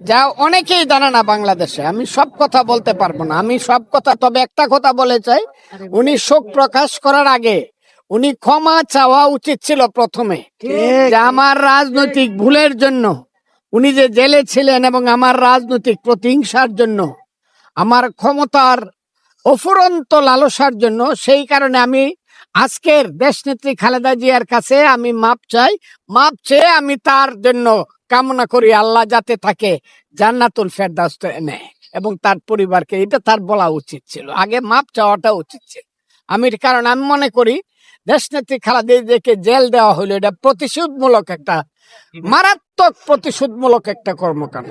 যা অনেকেই জানে না বাংলাদেশে আমি সব কথা বলতে পারব না। আমি সব কথা তবে একটা কথা বলে চাই উনি শোক প্রকাশ করার আগে উনি ক্ষমা চাওয়া উচিত ছিল প্রথমে যে আমার রাজনৈতিক ভুলের জন্য উনি যে জেলে ছিলেন এবং আমার রাজনৈতিক প্রতিহিংসার জন্য আমার ক্ষমতার অফুরন্ত লালসার জন্য সেই কারণে আমি আজকের দেশনেত্রী খালেদা জিয়ার কাছে আমি মাপ চাই। মাপ চেয়ে আমি তার জন্য কামনা করি আল্লাহ যাতে তাকে জান্নাতুল ফেরদাউস নেয় এবং তার পরিবারকে এটা তার বলা উচিত ছিল। আগে মাপ চাওয়াটা উচিত ছিল। আমি কারণ আমি মনে করি দেশনেত্রী খালেদা জিয়াকে জেল দেওয়া হলো এটা প্রতিশোধমূলক একটা মারাত্মক প্রতিশোধমূলক একটা কর্মকাণ্ড।